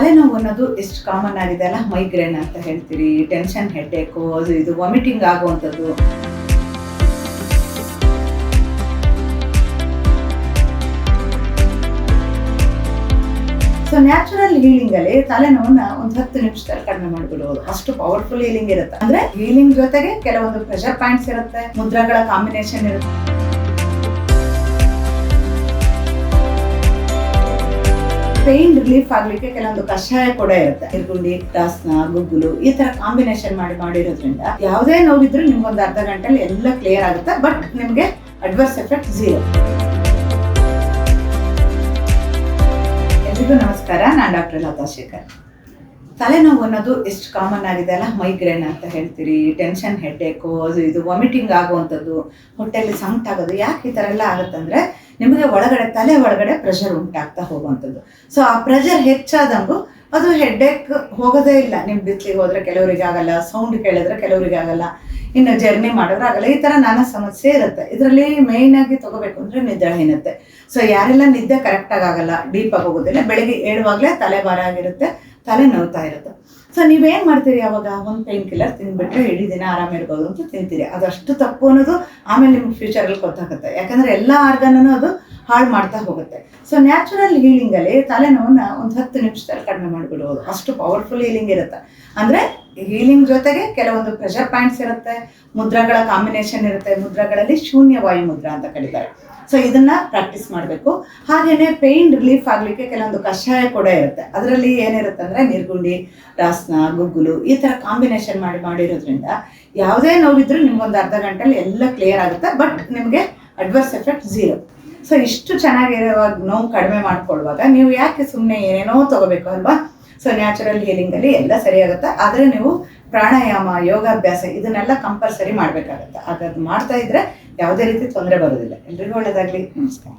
ತಲೆನೋವು ಅನ್ನೋದು ಎಷ್ಟು ಕಾಮನ್ ಆಗಿದೆ ಅಲ್ಲ? ಮೈಗ್ರೇನ್ ಅಂತ ಹೇಳ್ತೀರಿ ಟೆನ್ಷನ್ ಹೆಡ್ಡೇಕು ಅದು ಇದು ವಾಮಿಟಿಂಗ್ ಆಗುವಂಥದ್ದು. ಸೊ ನ್ಯಾಚುರಲ್ ಹೀಲಿಂಗ್ ಅಲ್ಲಿ ತಲೆನೋವನ್ನ ಒಂದು ಹತ್ತು ನಿಮಿಷದಲ್ಲಿ ಕಡಿಮೆ ಮಾಡ್ಬಿಡಬಹುದು ಅಷ್ಟು ಪವರ್ಫುಲ್ ಹೀಲಿಂಗ್ ಇರುತ್ತೆ. ಅಂದ್ರೆ ಹೀಲಿಂಗ್ ಜೊತೆಗೆ ಕೆಲವೊಂದು ಪ್ರೆಷರ್ ಪಾಯಿಂಟ್ಸ್ ಇರುತ್ತೆ, ಮುದ್ರಗಳ ಕಾಂಬಿನೇಷನ್ ಇರುತ್ತೆ. ಪೇನ್ ರಿಲೀಫ್ ಆಗ್ಲಿಕ್ಕೆ ಕೆಲವೊಂದು ಕಷಾಯ ಕೂಡ ಇರುತ್ತೆ. ಇರ್ಗುಂಡಿ ದಾಸ್ನ ಗುಗ್ಗುಲು, ಈ ತರ ಕಾಂಬಿನೇಷನ್ ಮಾಡಿ ಮಾಡಿರೋದ್ರಿಂದ ಯಾವುದೇ ನೋವಿದ್ರು ನಿಮ್ಗೊಂದು ಅರ್ಧ ಗಂಟೆಲಿ ಎಲ್ಲ ಕ್ಲಿಯರ್ ಆಗುತ್ತೆ. ಬಟ್ ನಿಮ್ಗೆ ಅಡ್ವರ್ಸ್ ಎಫೆಕ್ಟ್ ಝೀರೋ ಎಲ್ರಿಗೂ ನಮಸ್ಕಾರ. ನಾನು ಡಾಕ್ಟರ್ ಲತಾ ಶೇಖರ್. ತಲೆನೋವು ಅನ್ನೋದು ಎಷ್ಟು ಕಾಮನ್ ಆಗಿದೆ ಅಲ್ಲ? ಮೈಗ್ರೇನ್ ಅಂತ ಹೇಳ್ತೀರಿ ಟೆನ್ಷನ್ ಹೆಡ್ಡೇಕು ಅದು ಇದು ವಾಮಿಟಿಂಗ್ ಆಗುವಂಥದ್ದು, ಹೊಟ್ಟೆಯಲ್ಲಿ ಸಂಕಟ ಆಗೋದು, ಯಾಕೆ ಈ ಥರ ಎಲ್ಲ ಆಗುತ್ತಂದ್ರೆ ನಿಮಗೆ ಒಳಗಡೆ ತಲೆ ಒಳಗಡೆ ಪ್ರೆಷರ್ ಉಂಟಾಗ್ತಾ ಹೋಗುವಂಥದ್ದು. ಸೊ ಆ ಪ್ರೆಷರ್ ಹೆಚ್ಚಾದಂಗು ಅದು ಹೆಡ್ಡೇಕ್ ಹೋಗೋದೇ ಇಲ್ಲ. ನಿಮ್ಮ ಬಿಸಿಲಿಗೆ ಹೋದ್ರೆ ಕೆಲವರಿಗೆ ಆಗಲ್ಲ ಸೌಂಡ್ ಕೇಳಿದ್ರೆ ಕೆಲವರಿಗೆ ಆಗಲ್ಲ. ಇನ್ನು ಜರ್ನಿ ಮಾಡಿದ್ರೆ ಆಗಲ್ಲ. ಈ ಥರ ನಾನಾ ಸಮಸ್ಯೆ ಇರುತ್ತೆ. ಇದರಲ್ಲಿ ಮೇಯ್ನ್ ಆಗಿ ತಗೋಬೇಕು ಅಂದರೆ ನಿದ್ರಾಹೀನತೆ ಸೊ ಯಾರೆಲ್ಲ ನಿದ್ದೆ ಕರೆಕ್ಟಾಗಿ ಆಗಲ್ಲ ಡೀಪಾಗಿ ಹೋಗೋದಿಲ್ಲ, ಬೆಳಿಗ್ಗೆ ಏಳುವಾಗಲೇ ತಲೆ ಭಾರ ಆಗಿರುತ್ತೆ. ತಲೆ ನೋವ್ತಾ ಇರುತ್ತೆ. ಸೊ ನೀವೇನು ಮಾಡ್ತೀರಿ ಅವಾಗ? ಒಂದು ಪೇನ್ ಕಿಲ್ಲರ್ ತಿಂದ್ಬಿಟ್ರೆ ಇಡೀ ದಿನ ಆರಾಮಿರ್ಬೋದು ಅಂತ ತಿಂತೀರಿ. ಅದಷ್ಟು ತಪ್ಪು ಅನ್ನೋದು ಆಮೇಲೆ ನಿಮ್ಗೆ ಫ್ಯೂಚರಲ್ಲಿ ಗೊತ್ತಾಗುತ್ತೆ. ಯಾಕಂದರೆ ಎಲ್ಲ ಆರ್ಗನೂ ಅದು ಹಾಳು ಮಾಡ್ತಾ ಹೋಗುತ್ತೆ. ಸೊ ನ್ಯಾಚುರಲ್ ಹೀಲಿಂಗಲ್ಲಿ ತಲೆನೋವನ್ನ ಒಂದು ಹತ್ತು ನಿಮಿಷದಲ್ಲಿ ಕಡಿಮೆ ಮಾಡಿಬಿಡ್ಬೋದು. ಅಷ್ಟು ಪವರ್ಫುಲ್ ಹೀಲಿಂಗ್ ಇರುತ್ತೆ. ಅಂದರೆ ಹೀಲಿಂಗ್ ಜೊತೆಗೆ ಕೆಲವೊಂದು ಪ್ರೆಷರ್ ಪಾಯಿಂಟ್ಸ್ ಇರುತ್ತೆ. ಮುದ್ರಗಳ ಕಾಂಬಿನೇಷನ್ ಇರುತ್ತೆ. ಮುದ್ರಗಳಲ್ಲಿ ಶೂನ್ಯ ವಾಯು ಮುದ್ರ ಅಂತ ಕರೀತಾರೆ. ಸೊ ಇದನ್ನ ಪ್ರಾಕ್ಟೀಸ್ ಮಾಡಬೇಕು. ಹಾಗೇನೆ ಪೇಯ್ನ್ ರಿಲೀಫ್ ಆಗಲಿಕ್ಕೆ ಕೆಲವೊಂದು ಕಷಾಯ ಕೂಡ ಇರುತ್ತೆ. ಅದರಲ್ಲಿ ಏನಿರುತ್ತೆ ಅಂದ್ರೆ ನೀರ್ಗುಂಡಿ, ರಾಸ್ನ, ಗುಗ್ಗುಲು ಈ ಥರ ಕಾಂಬಿನೇಷನ್ ಮಾಡಿ ಮಾಡಿರೋದ್ರಿಂದ ಯಾವುದೇ ನೋವಿದ್ರೂ ನಿಮ್ಗೊಂದು ಅರ್ಧ ಗಂಟೆಲಿ ಎಲ್ಲ ಕ್ಲಿಯರ್ ಆಗುತ್ತೆ. ಬಟ್ ನಿಮಗೆ ಅಡ್ವರ್ಸ್ ಎಫೆಕ್ಟ್ ಝೀರೋ ಸೊ ಇಷ್ಟು ಚೆನ್ನಾಗಿರುವಾಗ ನೋವು ಕಡಿಮೆ ಮಾಡ್ಕೊಳ್ಳುವಾಗ ನೀವು ಯಾಕೆ ಸುಮ್ಮನೆ ಏನೇನೋ ತಗೋಬೇಕು ಅಲ್ವಾ? ಸೊ ನ್ಯಾಚುರಲ್ ಹೀಲಿಂಗಲ್ಲಿ ಎಲ್ಲ ಸರಿಯಾಗುತ್ತೆ. ಆದರೆ ನೀವು ಪ್ರಾಣಾಯಾಮ, ಯೋಗಾಭ್ಯಾಸ ಇದನ್ನೆಲ್ಲ ಕಂಪಲ್ಸರಿ ಮಾಡಬೇಕಾಗತ್ತೆ. ಹಾಗಾದ್ರೆ ಮಾಡ್ತಾ ಇದ್ರೆ ಯಾವುದೇ ರೀತಿ ತೊಂದರೆ ಬರೋದಿಲ್ಲ ಎಲ್ರಿಗೂ ಒಳ್ಳೆಯದಾಗಲಿ ನಮಸ್ಕಾರ.